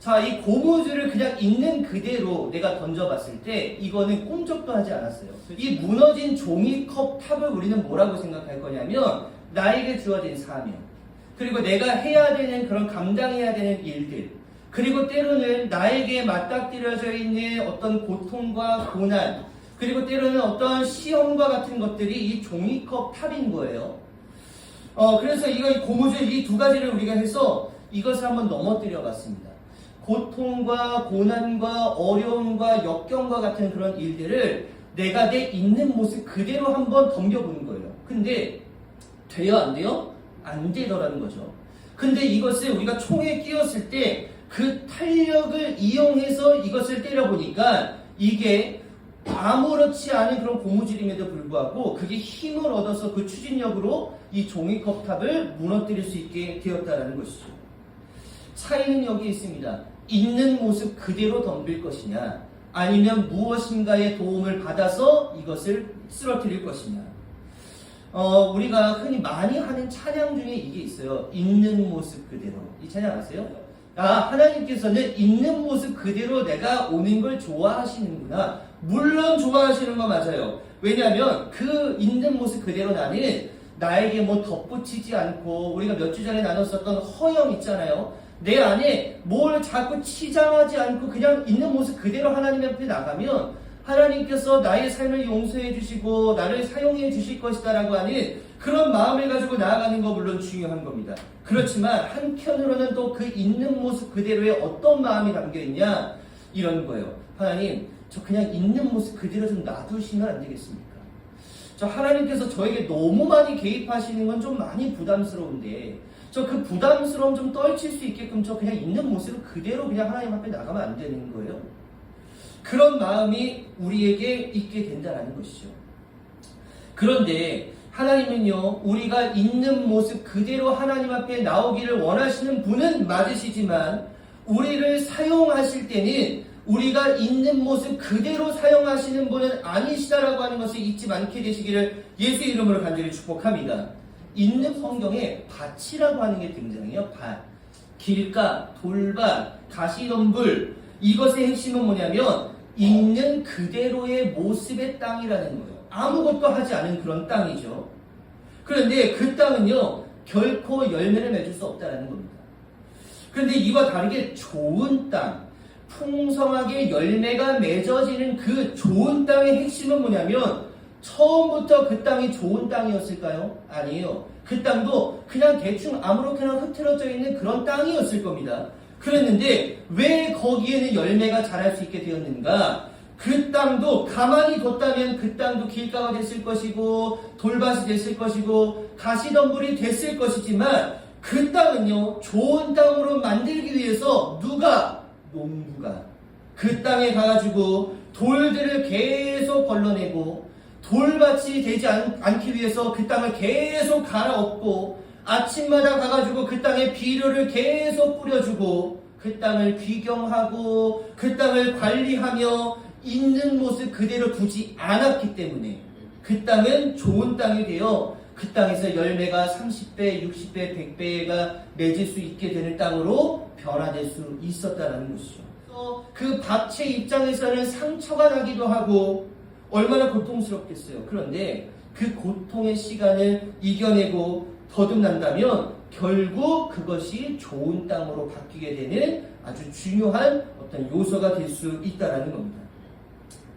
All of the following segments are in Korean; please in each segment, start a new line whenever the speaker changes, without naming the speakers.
자, 이 고무줄을 그냥 있는 그대로 내가 던져봤을 때 이거는 꿈쩍도 하지 않았어요. 이 무너진 종이컵 탑을 우리는 뭐라고 생각할 거냐면 나에게 주어진 사명 그리고 내가 해야 되는 그런 감당해야 되는 일들 그리고 때로는 나에게 맞닥뜨려져 있는 어떤 고통과 고난 그리고 때로는 어떤 시험과 같은 것들이 이 종이컵 탑인 거예요. 어, 그래서 이거 이 고무줄 이 두 가지를 우리가 해서 이것을 한번 넘어뜨려 봤습니다. 고통과 고난과 어려움과 역경과 같은 그런 일들을 내가 내 있는 모습 그대로 한번 덤벼보는 거예요. 근데 돼요 안 돼요? 안 되더라는 거죠. 근데 이것을 우리가 총에 끼웠을 때 그 탄력을 이용해서 이것을 때려보니까 이게 아무렇지 않은 그런 고무줄임에도 불구하고 그게 힘을 얻어서 그 추진력으로 이 종이컵 탑을 무너뜨릴 수 있게 되었다는 것이죠. 차이는 여기 있습니다. 있는 모습 그대로 덤빌 것이냐, 아니면 무엇인가의 도움을 받아서 이것을 쓰러뜨릴 것이냐. 어, 우리가 흔히 많이 하는 찬양 중에 이게 있어요. 있는 모습 그대로. 이 찬양 아세요? 아, 하나님께서는 있는 모습 그대로 내가 오는 걸 좋아하시는구나. 물론 좋아하시는 거 맞아요. 왜냐하면 그 있는 모습 그대로 나는 나에게 뭐 덧붙이지 않고 우리가 몇 주 전에 나눴었던 허영 있잖아요. 내 안에 뭘 자꾸 치장하지 않고 그냥 있는 모습 그대로 하나님 앞에 나가면 하나님께서 나의 삶을 용서해 주시고 나를 사용해 주실 것이다라고 하는 그런 마음을 가지고 나아가는 거 물론 중요한 겁니다. 그렇지만 한편으로는 또 그 있는 모습 그대로의 어떤 마음이 담겨 있냐 이런 거예요. 하나님 저 그냥 있는 모습 그대로 좀 놔두시면 안 되겠습니까? 저 하나님께서 저에게 너무 많이 개입하시는 건 좀 많이 부담스러운데 저 그 부담스러움 좀 떨칠 수 있게끔 저 그냥 있는 모습을 그대로 그냥 하나님 앞에 나가면 안 되는 거예요. 그런 마음이 우리에게 있게 된다는 것이죠. 그런데 하나님은요, 우리가 있는 모습 그대로 하나님 앞에 나오기를 원하시는 분은 맞으시지만, 우리를 사용하실 때는 우리가 있는 모습 그대로 사용하시는 분은 아니시다라고 하는 것을 잊지 않게 되시기를 예수 이름으로 간절히 축복합니다. 있는 성경에 밭이라고 하는 게 등장해요. 밭. 길가, 돌밭, 가시덤불. 이것의 핵심은 뭐냐면 있는 그대로의 모습의 땅이라는 거예요. 아무것도 하지 않은 그런 땅이죠. 그런데 그 땅은요, 결코 열매를 맺을 수 없다는 겁니다. 그런데 이와 다르게 좋은 땅, 풍성하게 열매가 맺어지는 그 좋은 땅의 핵심은 뭐냐면 처음부터 그 땅이 좋은 땅이었을까요? 아니에요. 그 땅도 그냥 대충 아무렇게나 흐트러져 있는 그런 땅이었을 겁니다. 그랬는데 왜 거기에는 열매가 자랄 수 있게 되었는가? 그 땅도 가만히 뒀다면 그 땅도 길가가 됐을 것이고 돌밭이 됐을 것이고 가시덤불이 됐을 것이지만 그 땅은요 좋은 땅으로 만들기 위해서 누가 농부가 그 땅에 가가지고 돌들을 계속 걸러내고 돌밭이 되지 않, 않기 위해서 그 땅을 계속 갈아엎고 아침마다 가가지고 그 땅에 비료를 계속 뿌려주고 그 땅을 귀경하고 그 땅을 관리하며 있는 모습 그대로 두지 않았기 때문에 그 땅은 좋은 땅이 되어 그 땅에서 열매가 30배, 60배, 100배가 맺을 수 있게 되는 땅으로 변화될 수 있었다는 것이죠. 그 밭의 입장에서는 상처가 나기도 하고 얼마나 고통스럽겠어요. 그런데 그 고통의 시간을 이겨내고 거듭난다면 결국 그것이 좋은 땅으로 바뀌게 되는 아주 중요한 어떤 요소가 될 수 있다는 겁니다.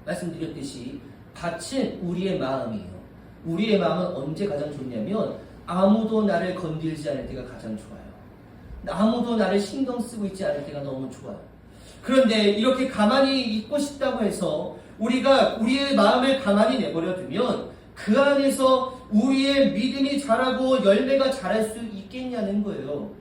말씀드렸듯이 밭은 우리의 마음이에요. 우리의 마음은 언제 가장 좋냐면 아무도 나를 건들지 않을 때가 가장 좋아요. 아무도 나를 신경 쓰고 있지 않을 때가 너무 좋아요. 그런데 이렇게 가만히 있고 싶다고 해서 우리가 우리의 마음을 가만히 내버려 두면 그 안에서 우리의 믿음이 자라고 열매가 자랄 수 있겠냐는 거예요.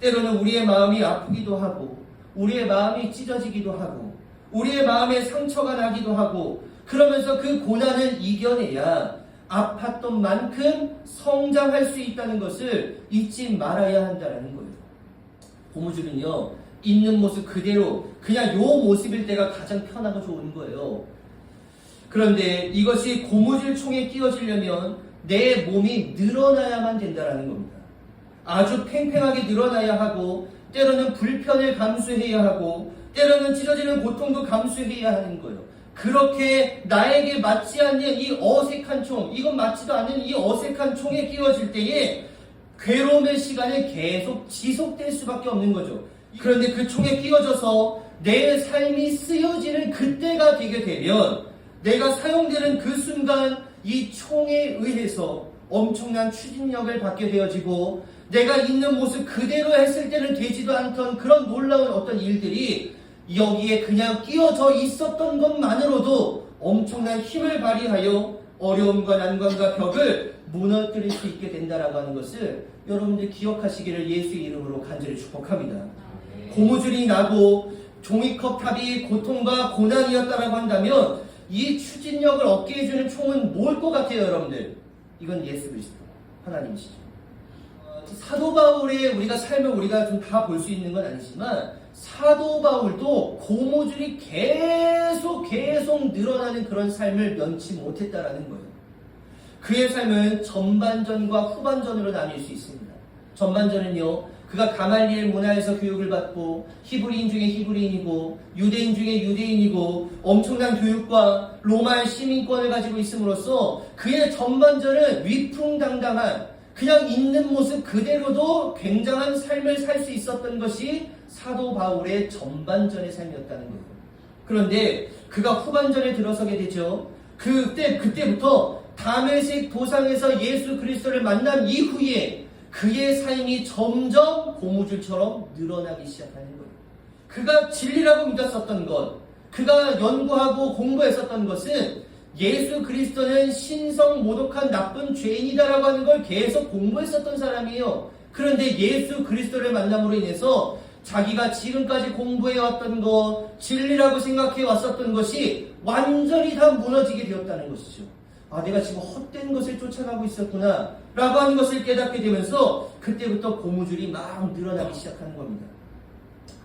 때로는 우리의 마음이 아프기도 하고, 우리의 마음이 찢어지기도 하고, 우리의 마음에 상처가 나기도 하고, 그러면서 그 고난을 이겨내야 아팠던 만큼 성장할 수 있다는 것을 잊지 말아야 한다는 거예요. 고무줄은요, 있는 모습 그대로 그냥 요 모습일 때가 가장 편하고 좋은 거예요. 그런데 이것이 고무줄 총에 끼워지려면 내 몸이 늘어나야만 된다는 겁니다. 아주 팽팽하게 늘어나야 하고 때로는 불편을 감수해야 하고 때로는 찢어지는 고통도 감수해야 하는 거예요. 그렇게 나에게 맞지 않는 이 어색한 총, 이건 맞지도 않는 이 어색한 총에 끼워질 때에 괴로움의 시간은 계속 지속될 수밖에 없는 거죠. 그런데 그 총에 끼워져서 내 삶이 쓰여지는 그때가 되게 되면 내가 사용되는 그 순간 이 총에 의해서 엄청난 추진력을 받게 되어지고 내가 있는 모습 그대로 했을 때는 되지도 않던 그런 놀라운 어떤 일들이 여기에 그냥 끼워져 있었던 것만으로도 엄청난 힘을 발휘하여 어려움과 난관과 벽을 무너뜨릴 수 있게 된다라고 하는 것을 여러분들 기억하시기를 예수의 이름으로 간절히 축복합니다. 고무줄이 나고 종이컵 탑이 고통과 고난이었다라고 한다면 이 추진력을 얻게 해주는 총은 뭘 것 같아요, 여러분들? 이건 예수 그리스도 하나님이시죠. 어, 사도 바울의 우리가 삶을 우리가 좀 다 볼 수 있는 건 아니지만 사도 바울도 고무줄이 계속 계속 늘어나는 그런 삶을 면치 못했다라는 거예요. 그의 삶은 전반전과 후반전으로 나뉠 수 있습니다. 전반전은요, 그가 가말리엘 문화에서 교육을 받고 히브리인 중에 히브리인이고 유대인 중에 유대인이고 엄청난 교육과 로마의 시민권을 가지고 있음으로써 그의 전반전은 위풍당당한 그냥 있는 모습 그대로도 굉장한 삶을 살 수 있었던 것이 사도 바울의 전반전의 삶이었다는 거예요. 그런데 그가 후반전에 들어서게 되죠. 그때 그때부터 다메섹 도상에서 예수 그리스도를 만난 이후에 그의 삶이 점점 고무줄처럼 늘어나기 시작하는 거예요. 그가 진리라고 믿었었던 것, 그가 연구하고 공부했었던 것은 예수 그리스도는 신성 모독한 나쁜 죄인이다라고 하는 걸 계속 공부했었던 사람이에요. 그런데 예수 그리스도를 만남으로 인해서 자기가 지금까지 공부해 왔던 것, 진리라고 생각해 왔었던 것이 완전히 다 무너지게 되었다는 것이죠. 아, 내가 지금 헛된 것을 쫓아가고 있었구나. 라고 하는 것을 깨닫게 되면서 그때부터 고무줄이 막 늘어나기 시작하는 겁니다.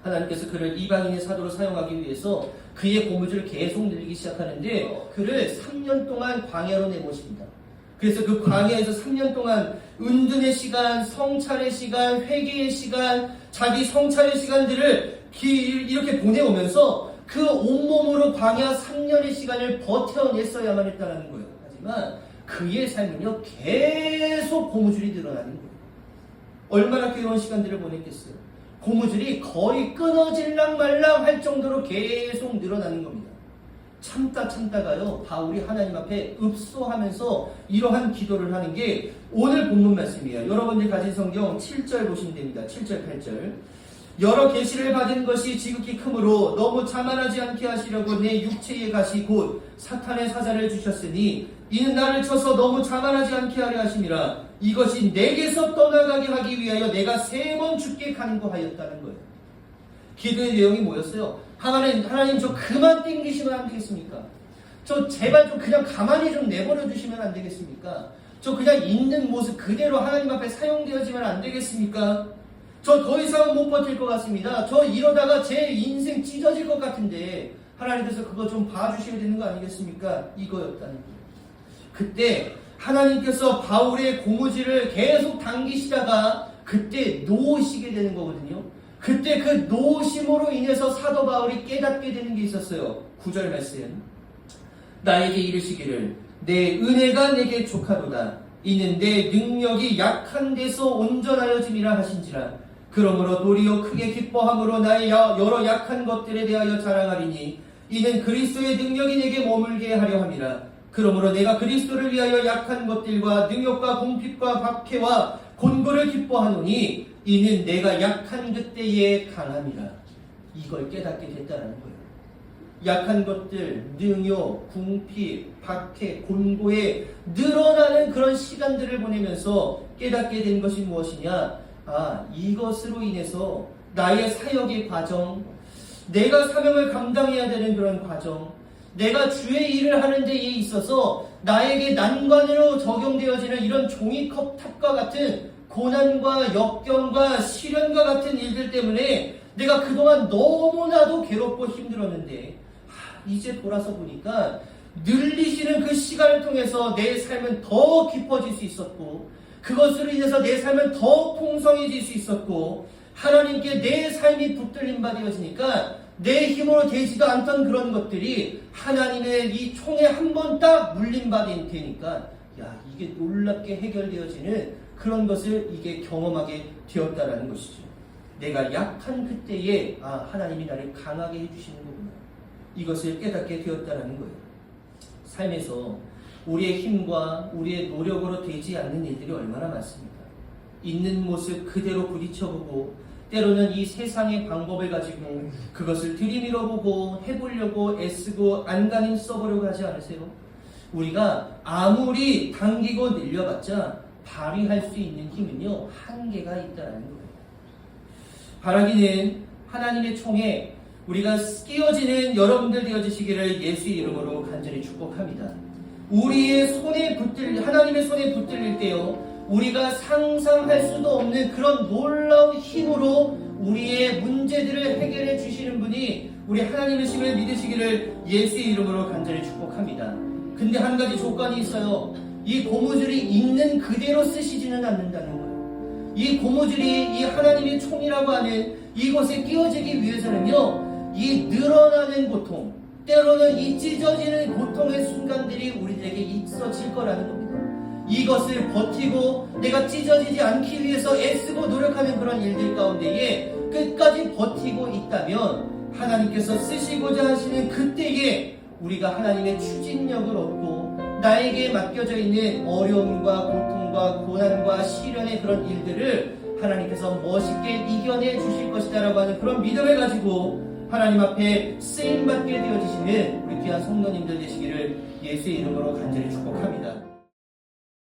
하나님께서 그를 이방인의 사도로 사용하기 위해서 그의 고무줄을 계속 늘리기 시작하는데 그를 3년 동안 광야로 내모십니다. 그래서 그 광야에서 3년 동안 은둔의 시간, 성찰의 시간, 회개의 시간, 자기 성찰의 시간들을 기- 이렇게 보내오면서 그 온몸으로 광야 3년의 시간을 버텨냈어야만 했다는 거예요. 하지만 그의 삶은요, 계속 고무줄이 늘어나는 거예요. 얼마나 괴로운 시간들을 보냈겠어요. 고무줄이 거의 끊어질랑 말랑 할 정도로 계속 늘어나는 겁니다. 참다 참다가요, 바울이 하나님 앞에 읍소하면서 이러한 기도를 하는 게 오늘 본문 말씀이에요. 여러분들 가진 성경 7절 보시면 됩니다. 7절, 8절. 여러 계시를 받은 것이 지극히 크므로 너무 자만하지 않게 하시려고 내 육체의 가시 곧 사탄의 사자를 주셨으니 이는 나를 쳐서 너무 자만하지 않게 하려 하심이라 이것이 내게서 떠나가게 하기 위하여 내가 세 번 죽게 간구하였다는 거예요. 기도의 내용이 뭐였어요? 하나님, 하나님 저 그만 땡기시면 안 되겠습니까? 저 제발 좀 그냥 가만히 좀 내버려 두시면 안 되겠습니까? 저 그냥 있는 모습 그대로 하나님 앞에 사용되어지면 안 되겠습니까? 저 더 이상은 못 버틸 것 같습니다. 저 이러다가 제 인생 찢어질 것 같은데 하나님께서 그거 좀 봐주셔야 되는 거 아니겠습니까? 이거였다는 거예요. 그때 하나님께서 바울의 고무줄을 계속 당기시다가 그때 놓으시게 되는 거거든요. 그때 그 놓으심으로 인해서 사도 바울이 깨닫게 되는 게 있었어요. 구절 말씀. 나에게 이르시기를 내 은혜가 내게 족하도다. 이는 내 능력이 약한 데서 온전하여짐이라 하신지라. 그러므로 도리어 크게 기뻐함으로 나의 야- 여러 약한 것들에 대하여 자랑하리니 이는 그리스도의 능력이 내게 머물게 하려 함이라. 그러므로 내가 그리스도를 위하여 약한 것들과 능력과 공핍과 박해와 곤고를 기뻐하노니 이는 내가 약한 그때에 강함이라. 이걸 깨닫게 됐다는 거예요. 약한 것들, 능욕, 궁핍, 박해, 곤고에 늘어나는 그런 시간들을 보내면서 깨닫게 된 것이 무엇이냐? 아, 이것으로 인해서 나의 사역의 과정, 내가 사명을 감당해야 되는 그런 과정, 내가 주의 일을 하는 데에 있어서 나에게 난관으로 적용되어지는 이런 종이컵 탑과 같은 고난과 역경과 시련과 같은 일들 때문에 내가 그동안 너무나도 괴롭고 힘들었는데 하, 이제 돌아서 보니까 늘리시는 그 시간을 통해서 내 삶은 더 깊어질 수 있었고 그것으로 인해서 내 삶은 더 풍성해질 수 있었고 하나님께 내 삶이 붙들림 받아지니까 내 힘으로 되지도 않던 그런 것들이 하나님의 이 총에 한 번 딱 물림 받은 테니까 야 이게 놀랍게 해결되어지는 그런 것을 이게 경험하게 되었다라는 것이죠. 내가 약한 그때에 아 하나님이 나를 강하게 해주시는 거구나. 이것을 깨닫게 되었다라는 거예요. 삶에서 우리의 힘과 우리의 노력으로 되지 않는 일들이 얼마나 많습니까? 있는 모습 그대로 부딪혀보고 때로는 이 세상의 방법을 가지고 그것을 들이밀어보고 해보려고 애쓰고 안간힘 써보려고 하지 않으세요? 우리가 아무리 당기고 늘려봤자 발휘할 수 있는 힘은요 한계가 있다는 거예요. 바라기는 하나님의 총에 우리가 끼어지는 여러분들 되어주시기를 예수 이름으로 간절히 축복합니다. 우리의 손에 붙들 하나님의 손에 붙들릴 때요 우리가 상상할 수도 없는 그런 놀라운 힘으로 우리의 문제들을 해결해 주시는 분이 우리 하나님의 심을 믿으시기를 예수의 이름으로 간절히 축복합니다. 근데 한 가지 조건이 있어요. 이 고무줄이 있는 그대로 쓰시지는 않는다는 거예요. 이 고무줄이 이 하나님의 총이라고 하는 이곳에 끼워지기 위해서는요, 이 늘어나는 고통, 때로는 이 찢어지는 고통의 순간들이 우리들에게 있어질 거라는 겁니다. 이것을 버티고 내가 찢어지지 않기 위해서 애쓰고 노력하는 그런 일들 가운데에 끝까지 버티고 있다면 하나님께서 쓰시고자 하시는 그때에 우리가 하나님의 추진력을 얻고 나에게 맡겨져 있는 어려움과 고통과 고난과 시련의 그런 일들을 하나님께서 멋있게 이겨내 주실 것이다라고 하는 그런 믿음을 가지고 하나님 앞에 쓰임받게 되어지시는 우리 귀한 성도님들 되시기를 예수의 이름으로 간절히 축복합니다.